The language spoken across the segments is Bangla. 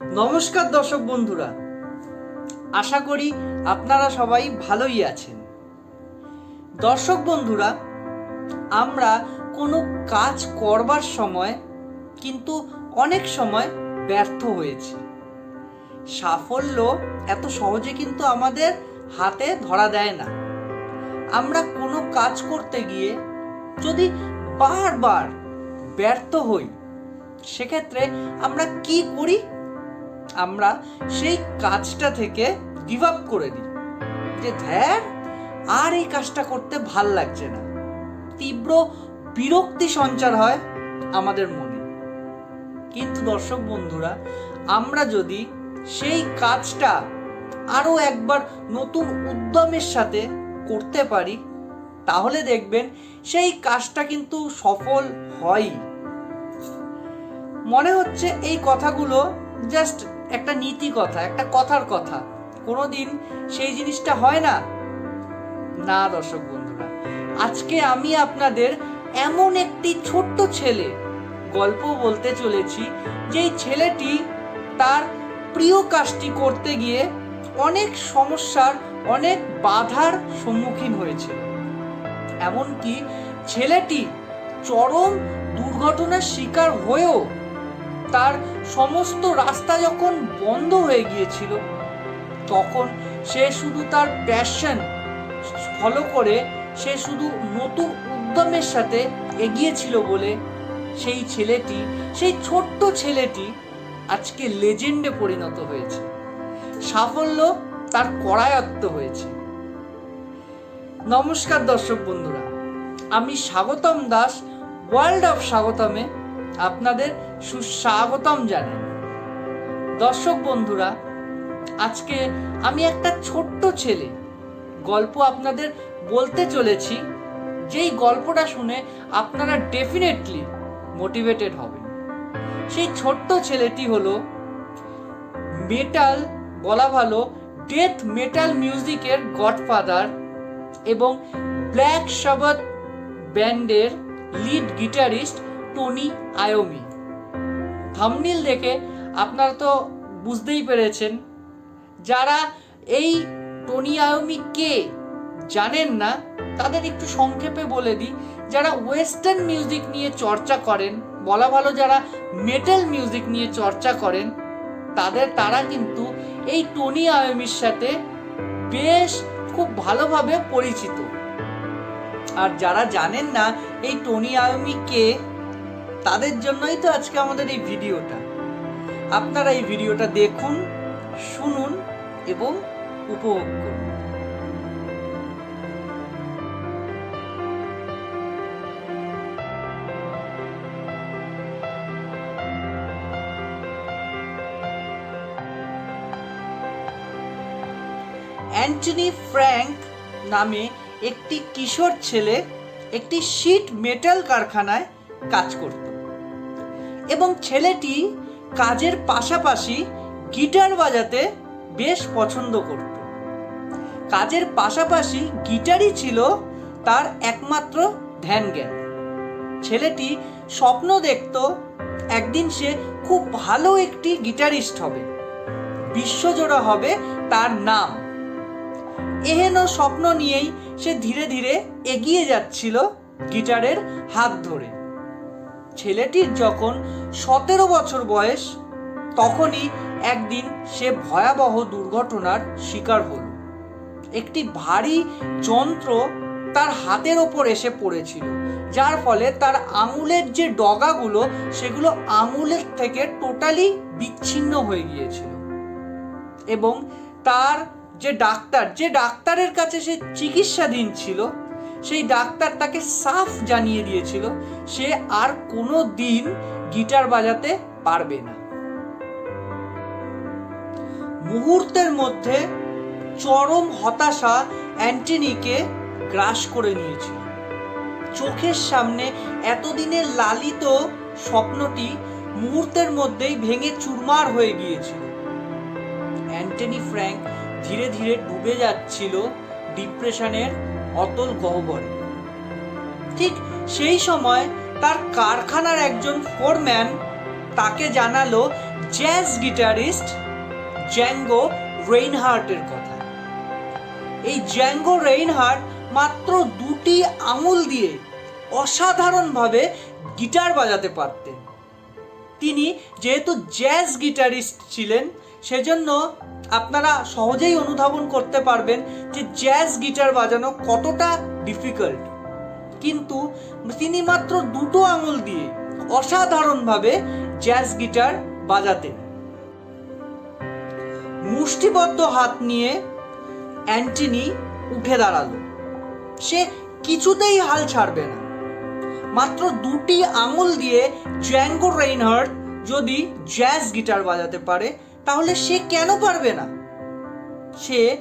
নমস্কার দর্শক বন্ধুরা, আশা করি আপনারা সবাই ভালোই আছেন। দর্শক বন্ধুরা, আমরা কোনো কাজ করবার সময় কিন্তু অনেক সময় ব্যর্থ হয়েছি। সাফল্য এত সহজে কিন্তু আমাদের হাতে ধরা দেয় না। আমরা কোনো কাজ করতে গিয়ে যদি বারবার ব্যর্থ হই, সেক্ষেত্রে আমরা কি করি? আমরা সেই কাজটা থেকে গিভ আপ করে দিই। যে ধ্যান আর এই কাজটা করতে ভালো লাগছে না। তীব্র বিরক্তি সঞ্চার হয় আমাদের মনে। কিন্তু দর্শক বন্ধুরা, আমরা যদি সেই কাজটা আরও একবার নতুন উদ্যমের সাথে করতে পারি, তাহলে দেখবেন সেই কাজটা কিন্তু সফল হয়ই। মনে হচ্ছে এই কথাগুলো জাস্ট একটা নীতি কথা, একটা কথার কথা। কোনোদিন সেই জিনিসটা হয় না? না দর্শক বন্ধুরা, আজকে আমি আপনাদের এমন একটি ছোট্ট ছেলে গল্প বলতে চলেছি, যেই ছেলেটি তার প্রিয় কাজটি করতে গিয়ে অনেক সমস্যার, অনেক বাধার সম্মুখীন হয়েছিল এমনকি ছেলেটি চরম দুর্ঘটনার শিকার হয়েও তার সমস্ত রাস্তা যখন বন্ধ হয়ে গিয়েছিল, তখন সে শুধু তার প্যাশন ফলো করে, সে শুধু নতুন উদ্যমের সাথে এগিয়েছিল বলে সেই ছেলেটি, সেই ছোট্ট ছেলেটি আজকে লেজেন্ডে পরিণত হয়েছে। সাফল্য তার করায়ত্ত হয়েছে। নমস্কার দর্শক বন্ধুরা, আমি স্বাগতম দাস ওয়ার্ল্ড অফ স্বাগতমে আপনাদের সুস্বাগতম জানাই। দর্শক বন্ধুরা, আজকে আমি একটা ছোট্ট ছেলে গল্প আপনাদের বলতে চলেছি। যেই গল্পটা শুনে আপনারা ডেফিনেটলি মোটিভেটেড হবেন। সেই ছোট্ট ছেলেটি হলো মেটাল বলা ভালো ডেথ মেটাল মিউজিকের গডফাদার এবং ব্ল্যাক সাবাত ব্যান্ডের লিড গিটারিস্ট টনি আয়োমি থামনিল দেখে আপনারা তো বুঝতেই পেরেছেন। যারা এই টনি আয়োমি কে জানেন না, তাদের একটু সংক্ষেপে বলে দিই। যারা ওয়েস্টার্ন মিউজিক নিয়ে চর্চা করেন, বলা ভালো যারা মেটাল মিউজিক নিয়ে চর্চা করেন, তাদের, তারা কিন্তু এই টনি আয়োমির সাথে বেশ খুব ভালোভাবে পরিচিত। আর যারা জানেন না এই টনি আয়োমি কে তাদের জন্যই তো আজকে আমাদের এই ভিডিওটা। আপনারা এই ভিডিওটা দেখুন, শুনুন এবং উপভোগ করুন। অ্যান্টনি ফ্র্যাঙ্ক নামে একটি কিশোর ছেলে একটি শিট মেটাল কারখানায় কাজ করত। এবং ছেলেটি কাজের পাশাপাশি গিটার বাজাতে বেশ পছন্দ করত। কাজের পাশাপাশি গিটারই ছিল তার একমাত্র ধ্যান জ্ঞান ছেলেটি স্বপ্ন দেখত একদিন সে খুব ভালো একটি গিটারিস্ট হবে, বিশ্বজোড়া হবে তার নাম। এহেন স্বপ্ন নিয়েই সে ধীরে ধীরে এগিয়ে যাচ্ছিল গিটারের হাত ধরে। ছেলেটির যখন সতেরো বছর বয়স, তখনই একদিন সে ভয়াবহ দুর্ঘটনার শিকার হল। একটি ভারী যন্ত্র তার হাতের ওপর এসে পড়েছিল, যার ফলে তার আঙুলের যে ডগাগুলো, সেগুলো আঙুলের থেকে টোটালি বিচ্ছিন্ন হয়ে গিয়েছিল। এবং তার যে ডাক্তার, যে ডাক্তারের কাছে সে চিকিৎসাধীন ছিল সেই ডাক্তার তাকে সাফ জানিয়ে দিয়েছিল, সে আর কোনো দিন গিটার বাজাতে পারবে না। মুহূর্তের মধ্যে চরম হতাশা অ্যান্টনিকে গ্রাস করে নিয়েছিল। চোখের সামনে এতদিনের লালিত স্বপ্নটি মুহূর্তের মধ্যেই ভেঙে চুরমার হয়ে গিয়েছিল। অ্যান্টনি ফ্র্যাঙ্ক ধীরে ধীরে ডুবে যাচ্ছিল ডিপ্রেশনের অতল গহ্বরে। ঠিক সেই সময় তার কারখানার একজন ফোরম্যান তাকে জানালো জ্যাজ গিটারিস্ট জ্যাঙ্গো রেইনহার্টের কথা। এই জ্যাঙ্গো রেইনহার্ট মাত্র দুটি আঙুল দিয়ে অসাধারণভাবে গিটার বাজাতে পারতেন। তিনি যেহেতু জ্যাজ গিটারিস্ট ছিলেন, সেজন্য আপনারা সহজেই অনুধাবন করতে পারবেন যে জ্যাজ গিটার বাজানো কতটা ডিফিকাল্ট কিন্তু তিনি মাত্র দুটো আঙুল দিয়ে অসাধারণভাবে জ্যাজ গিটার বাজাতেন। মুষ্টিবদ্ধ হাত নিয়ে অ্যান্টনি উঠে দাঁড়াল। সে কিছুতেই হাল ছাড়বে না। মাত্র দুটি আঙুল দিয়ে জ্যাঙ্গো রেইনহার্ট যদি জ্যাজ গিটার বাজাতে পারে তাহলে সে কেন পারবে না? সে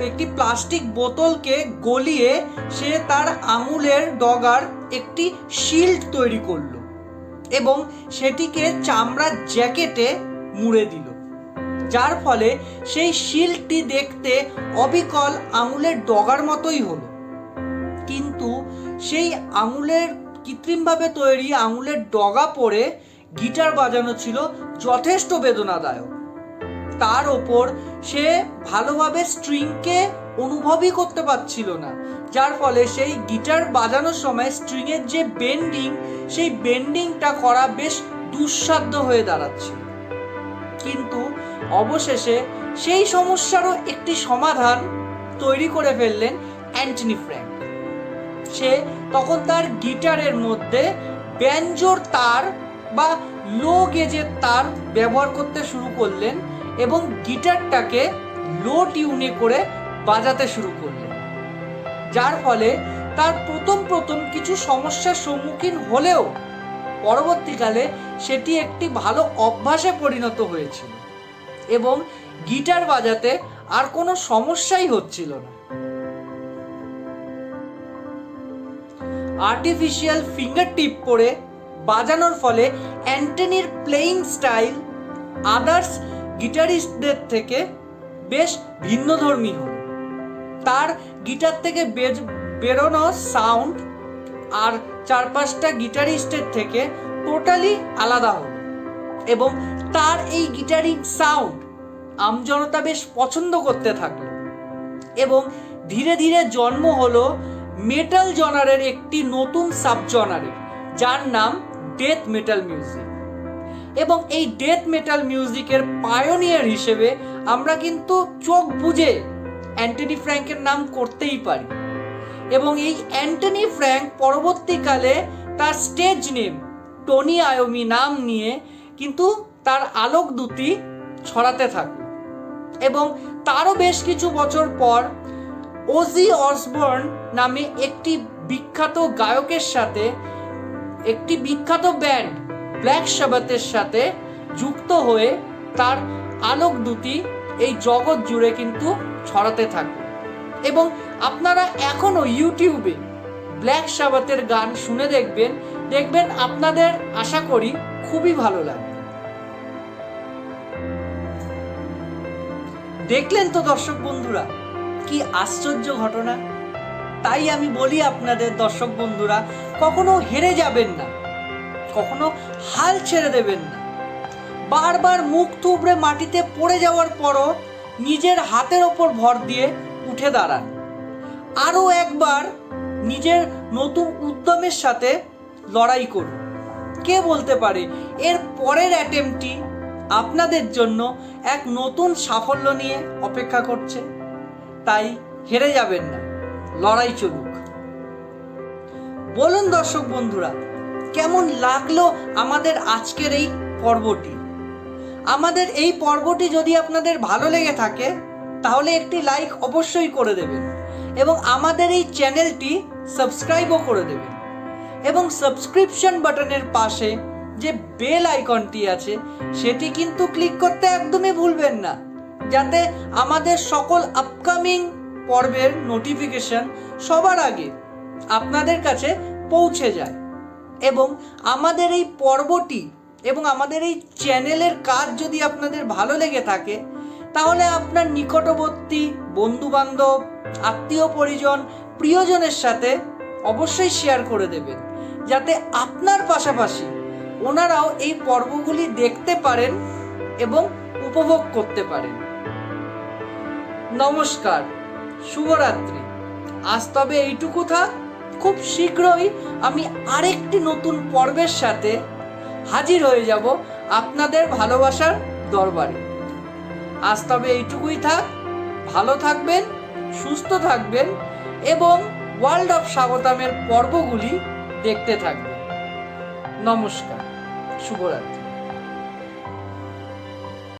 একটি প্লাস্টিক বোতলকে গলিয়ে সে তার আঙুলের ডগার একটি শিল্ড তৈরি করল এবং সেটিকে চামড়ার জ্যাকেটে মুড়ে দিল। যার ফলে সেই শিল্ডটি দেখতে অবিকল আঙুলের ডগার মতোই হলো। কিন্তু সেই আঙুলের কৃত্রিমভাবে তৈরি আঙুলের ডগা পরে গিটার বাজানো ছিল যথেষ্ট বেদনাদায়ক। তার ওপর সে ভালোভাবে স্ট্রিংকে অনুভবই করতে পারছিল না। যার ফলে সেই গিটার বাজানোর সময় স্ট্রিংয়ের যে বেন্ডিং, সেই বেন্ডিংটা করা বেশ দুঃসাধ্য হয়ে দাঁড়াচ্ছিল। কিন্তু অবশেষে সেই সমস্যারও একটি সমাধান তৈরি করে ফেললেন অ্যান্টনি ফ্র্যাঙ্ক। সে তখন তার গিটারের মধ্যে ব্যঞ্জোর তার বা লো গেজের তার ব্যবহার করতে শুরু করলেন এবং গিটারটাকে লো টিউনে করে বাজাতে শুরু করলেন। যার ফলে তার প্রথম প্রথম কিছু সমস্যার সম্মুখীন হলেও পরবর্তীকালে সেটি একটি ভালো অভ্যাসে পরিণত হয়েছিল এবং গিটার বাজাতে আর কোনো সমস্যাই হচ্ছিল না। আর্টিফিশিয়াল ফিঙ্গার টিপ পরে বাজানোর ফলে অ্যান্টনির প্লেয়িং স্টাইল, আদার্স গিটারিস্টদের থেকে বেশ ভিন্নধর্মী হল তার গিটার থেকে বেরোনো সাউন্ড আর চার পাঁচটা গিটারিস্টের থেকে টোটালি আলাদা হলো এবং তার এই গিটারিং সাউন্ড আমজনতা বেশ পছন্দ করতে থাকল এবং ধীরে ধীরে জন্ম হলো মেটাল জনারের একটি নতুন সাব জনারের যার নাম ডেথ মেটাল মিউজিক এবং এই ডেথ মেটাল মিউজিকের পায়োনিয়ার হিসেবে আমরা কিন্তু চোখ বুঝে অ্যান্টনি ফ্র্যাঙ্কের নাম করতেই পারি। এবং এই অ্যান্টনি ফ্র্যাঙ্ক পরবর্তীকালে তার স্টেজ নেম টনি আয়োমি নাম নিয়ে কিন্তু তার আলোক দুটি ছড়াতে থাকল এবং তারও বেশ কিছু বছর পর ওজি অসবর্ন নামে একটি বিখ্যাত গায়কের সাথে একটি বিখ্যাত ব্যান্ড ব্ল্যাক সাবাতের সাথে যুক্ত হয়ে তার আলোক দুটি এই জগৎ জুড়ে কিন্তু ছড়াতে থাকবে। এবং আপনারা এখনও ইউটিউবে ব্ল্যাক সাবাতের গান শুনে দেখবেন দেখবেন আপনাদের আশা করি খুবই ভালো লাগবে। দেখলেন তো দর্শক বন্ধুরা, কি আশ্চর্য ঘটনা? তাই আমি বলি আপনাদের দর্শক বন্ধুরা, কখনো হেরে যাবেন না। কখনো হাল ছেড়ে দেবেন না। বারবার মুখ থুবড়ে মাটিতে পড়ে যাওয়ার পরও নিজের হাতের ওপর ভর দিয়ে উঠে দাঁড়ান। আরও একবার নিজের নতুন উদ্যমের সাথে লড়াই করুন। কে বলতে পারে, এর পরের অ্যাটেম্পটি আপনাদের জন্য এক নতুন সাফল্য নিয়ে অপেক্ষা করছে। তাই হেরে যাবেন না। লড়াই চলুক। বলুন দর্শক বন্ধুরা কেমন লাগল আমাদের আজকের এই পর্বটি? আমাদের এই পর্বটি যদি আপনাদের ভালো লেগে থাকে, তাহলে একটি লাইক অবশ্যই করে দেবেন এবং আমাদের এই চ্যানেলটি সাবস্ক্রাইবও করে দেবেন এবং সাবস্ক্রিপশন বাটনের পাশে যে বেল আইকনটি আছে, সেটি কিন্তু ক্লিক করতে একদমই ভুলবেন না, যাতে আমাদের সকল আপকামিং পর্বের নোটিফিকেশন সবার আগে আপনাদের কাছে পৌঁছে যায়। এবং আমাদের এই পর্বটি এবং আমাদের এই চ্যানেলের কাজ যদি আপনাদের ভালো লেগে থাকে, তাহলে আপনার নিকটবর্তী বন্ধু বান্ধব আত্মীয় পরিজন, প্রিয়জনের সাথে অবশ্যই শেয়ার করে দেবেন। যাতে আপনার পাশাপাশি ওনারাও এই পর্বগুলি দেখতে পারেন এবং উপভোগ করতে পারেন। নমস্কার, শুভরাত্রি। আজ তবে এইটুকু থাক। খুব শীঘ্রই আমি আরেকটি নতুন পর্বের সাথে হাজির হয়ে যাব আপনাদের ভালোবাসার দরবারে। আজ তবে এইটুকুই থাক, ভালো থাকবেন, সুস্থ থাকবেন এবং ওয়ার্ল্ড অফ স্বাগতামের পর্বগুলি দেখতে থাকবেন। নমস্কার, শুভরাত্রি।